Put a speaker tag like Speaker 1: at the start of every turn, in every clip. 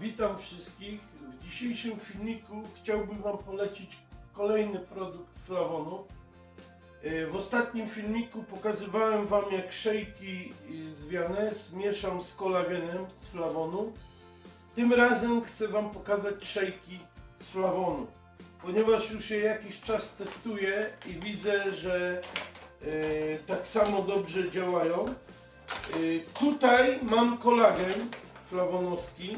Speaker 1: Witam wszystkich. W dzisiejszym filmiku chciałbym Wam polecić kolejny produkt Flawonu. E, W ostatnim filmiku pokazywałem Wam jak szejki e, z Vianes mieszam z kolagenem z Flawonu. Tym razem chcę Wam pokazać szejki z Flawonu. Ponieważ już je jakiś czas testuję i widzę, że e, tak samo dobrze działają. Tutaj mam kolagen flawonowski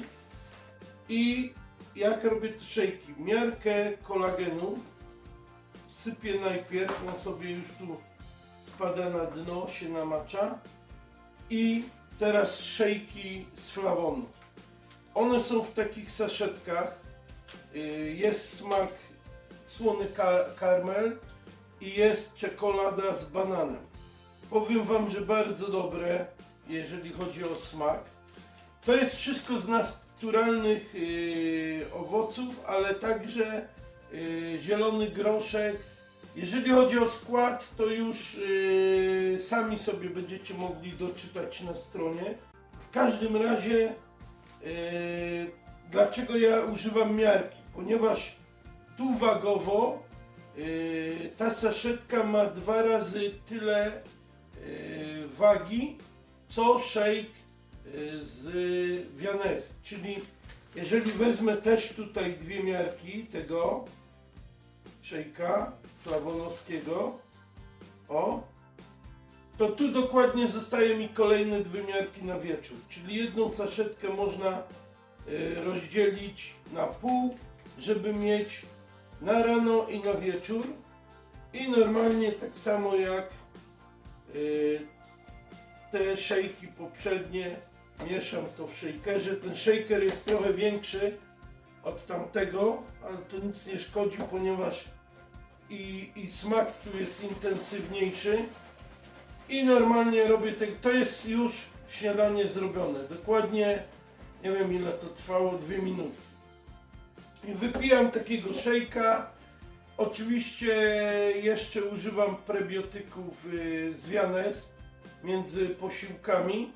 Speaker 1: i jak robię te szejki? Miarkę kolagenu sypię najpierw, on sobie już tu spada na dno, się namacza i teraz szejki z flawonu. One są w takich saszetkach. Y, Jest smak słony ka- karmel i jest czekolada z bananem. Powiem Wam, że bardzo dobre, jeżeli chodzi o smak. To jest wszystko z naturalnych yy, owoców, ale także yy, zielony groszek. Jeżeli chodzi o skład, to już yy, sami sobie będziecie mogli doczytać na stronie. W każdym razie, dlaczego ja używam miarki? Ponieważ tu wagowo ta saszetka ma dwa razy tyle wagi, co shake yy, Czyli jeżeli wezmę też tutaj dwie miarki tego shake'a flawonowskiego, o, to tu dokładnie zostaje mi kolejne dwie miarki na wieczór. Czyli jedną saszetkę można yy, rozdzielić na pół, żeby mieć na rano i na wieczór. I normalnie tak samo jak yy, te szejki poprzednie mieszam to w shakerze. Ten shaker jest trochę większy od tamtego, ale to nic nie szkodzi, ponieważ i, i smak tu jest intensywniejszy. I normalnie robię te, to jest już śniadanie zrobione. Dokładnie, nie wiem ile to trwało, dwie minuty. I wypijam takiego szejka. Oczywiście jeszcze używam prebiotyków y, z Vianes między posiłkami,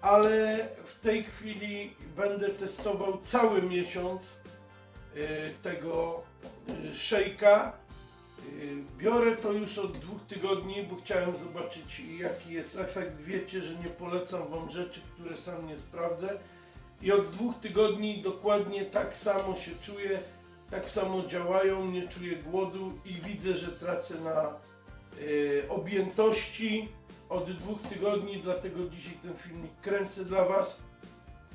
Speaker 1: ale w tej chwili będę testował cały miesiąc y, tego y, szejka. Y, Biorę to już od dwóch tygodni, bo chciałem zobaczyć jaki jest efekt. Wiecie, że nie polecam Wam rzeczy, które sam nie sprawdzę. I od dwóch tygodni dokładnie tak samo się czuję, tak samo działają, nie czuję głodu i widzę, że tracę na objętości od dwóch tygodni, dlatego dzisiaj ten filmik kręcę dla Was,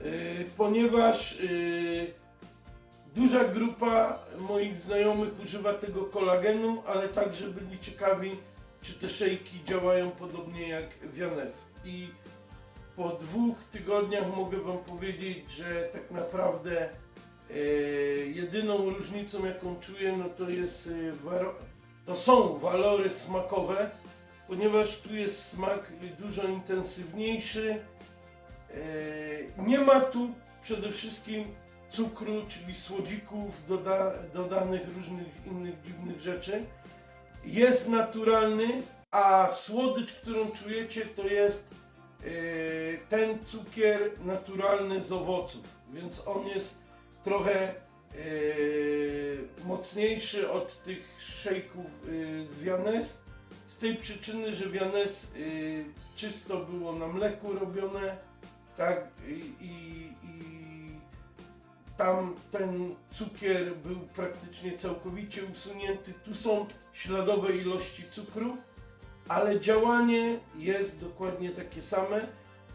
Speaker 1: y, ponieważ y, duża grupa moich znajomych używa tego kolagenu, ale także byli ciekawi, czy te szejki działają podobnie jak Vianes. I po dwóch tygodniach mogę Wam powiedzieć, że tak naprawdę e, jedyną różnicą jaką czuję, no to jest to są walory smakowe, ponieważ tu jest smak dużo intensywniejszy. E, nie ma tu przede wszystkim cukru, czyli słodzików doda, dodanych różnych innych dziwnych rzeczy. Jest naturalny, a słodycz, którą czujecie, to jest e, ten cukier naturalny z owoców, więc on jest trochę e, mocniejszy od tych szejków z. Z tej przyczyny, że Vianes e, czysto było na mleku robione, tak, i, i, tam ten cukier był praktycznie całkowicie usunięty. Tu są śladowe ilości cukru, ale działanie jest dokładnie takie same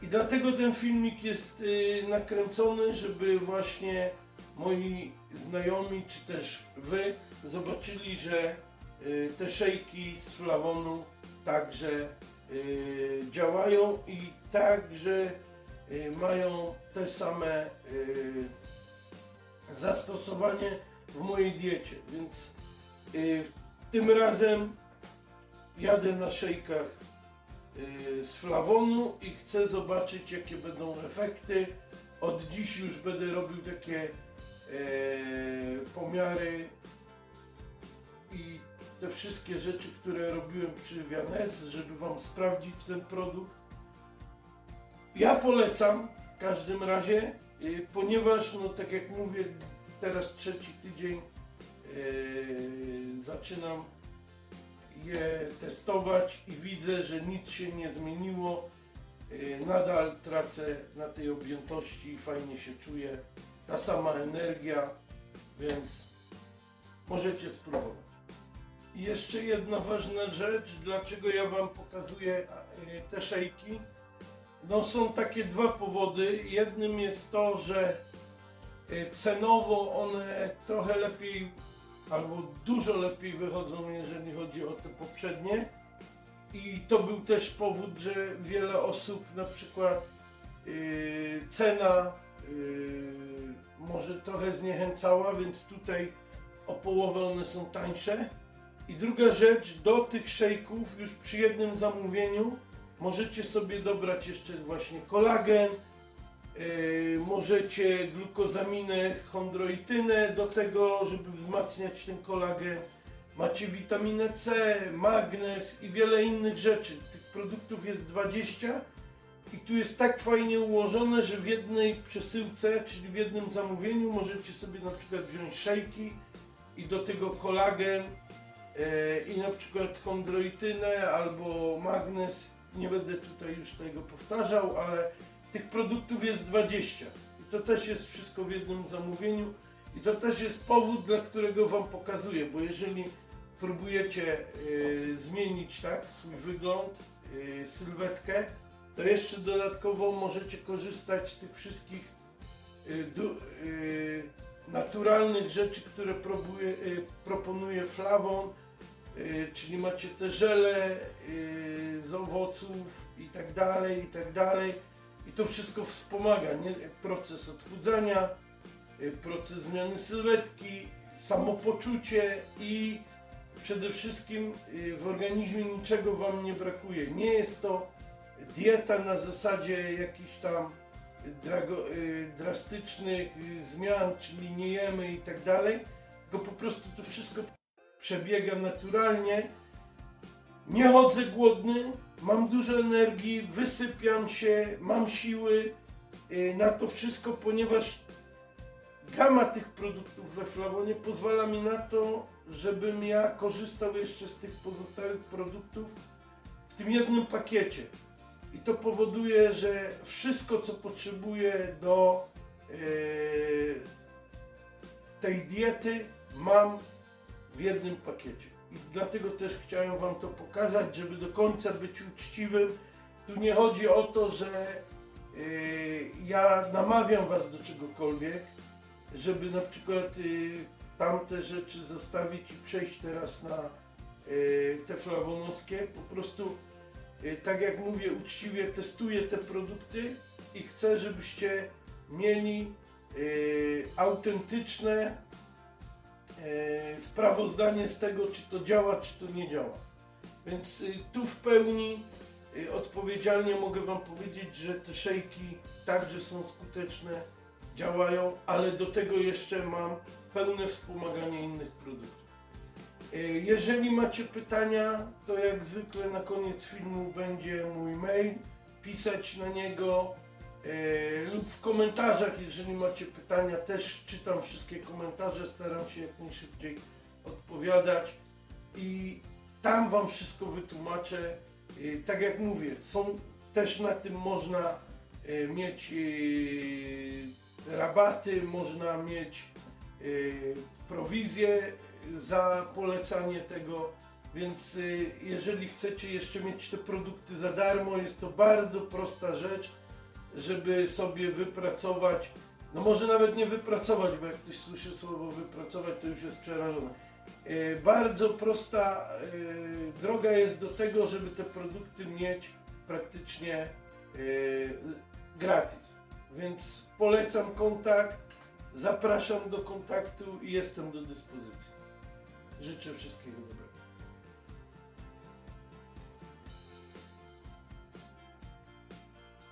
Speaker 1: i dlatego ten filmik jest y, nakręcony, żeby właśnie moi znajomi czy też wy zobaczyli, że y, te szejki z flawonu także y, działają i także y, mają te same y, zastosowanie w mojej diecie, więc y, tym razem jadę na szejkach y, z flawonu i chcę zobaczyć jakie będą efekty. Od dziś już będę robił takie e, pomiary te wszystkie rzeczy, które robiłem przy Vianes, żeby Wam sprawdzić ten produkt. Ja polecam w każdym razie y, ponieważ, no tak jak mówię, teraz trzeci tydzień y, zaczynam je testować i widzę, że nic się nie zmieniło. Y, Nadal tracę na tej objętości, fajnie się czuję. Ta sama energia, więc możecie spróbować. Jeszcze jedna ważna rzecz, dlaczego ja Wam pokazuję y, te szejki. No są takie dwa powody. Jednym jest to, że y, cenowo one trochę lepiej albo dużo lepiej wychodzą, jeżeli chodzi o te poprzednie. I to był też powód, że wiele osób na przykład yy, cena yy, może trochę zniechęcała, więc tutaj o połowę one są tańsze. I druga rzecz, do tych szejków już przy jednym zamówieniu możecie sobie dobrać jeszcze właśnie kolagen, Yy, możecie glukozaminę, chondroitynę do tego, żeby wzmacniać ten kolagen. Macie witaminę C, magnez i wiele innych rzeczy. Tych produktów jest 20 i tu jest tak fajnie ułożone, że w jednej przesyłce, czyli w jednym zamówieniu możecie sobie na przykład wziąć szejki i do tego kolagen i na przykład chondroitynę albo magnez. Nie będę tutaj już tego powtarzał, ale tych produktów jest 20. I to też jest wszystko w jednym zamówieniu. I to też jest powód, dla którego Wam pokazuję, bo jeżeli próbujecie y, zmienić tak swój wygląd, y, sylwetkę, to jeszcze dodatkowo możecie korzystać z tych wszystkich y, du, y, naturalnych rzeczy, które próbuje, y, proponuje Flawon, czyli macie te żele y, z owoców i tak dalej, i tak dalej. I to wszystko wspomaga nie? proces odchudzania, y, proces zmiany sylwetki, samopoczucie i przede wszystkim y, w organizmie niczego Wam nie brakuje. Nie jest to dieta na zasadzie jakichś tam drago, y, drastycznych y, zmian, czyli nie jemy i tak dalej, tylko po prostu to wszystko przebiega naturalnie. Nie chodzę głodny, mam dużo energii, wysypiam się, mam siły y, na to wszystko, ponieważ gama tych produktów we Flawonie pozwala mi na to, żebym ja korzystał jeszcze z tych pozostałych produktów w tym jednym pakiecie. I to powoduje, że wszystko, co potrzebuję do y, tej diety, mam w jednym pakiecie. I dlatego też chciałem Wam to pokazać, żeby do końca być uczciwym. Tu nie chodzi o to, że yy, ja namawiam Was do czegokolwiek, żeby na przykład yy, tamte rzeczy zostawić i przejść teraz na yy, te flawonowskie. Po prostu, yy, tak jak mówię, uczciwie testuję te produkty i chcę, żebyście mieli yy, autentyczne sprawozdanie z tego, czy to działa, czy to nie działa. Więc y, tu w pełni y, odpowiedzialnie mogę Wam powiedzieć, że te szejki także są skuteczne, działają, ale do tego jeszcze mam pełne wspomaganie innych produktów. E, Jeżeli macie pytania, to jak zwykle na koniec filmu będzie mój mail, pisać na niego e, lub w komentarzach, jeżeli macie pytania, też czytam wszystkie komentarze, staram się jak najszybciej odpowiadać i tam Wam wszystko wytłumaczę. E, tak jak mówię, są też na tym można e, mieć rabaty, można mieć prowizję za polecanie tego. Więc jeżeli chcecie jeszcze mieć te produkty za darmo, jest to bardzo prosta rzecz, żeby sobie wypracować, no może nawet nie wypracować, bo jak ktoś słyszy słowo wypracować, to już jest przerażony. Y, Bardzo prosta y, droga jest do tego, żeby te produkty mieć praktycznie y, gratis. Więc polecam kontakt, zapraszam do kontaktu i jestem do dyspozycji. Życzę wszystkiego dobrego.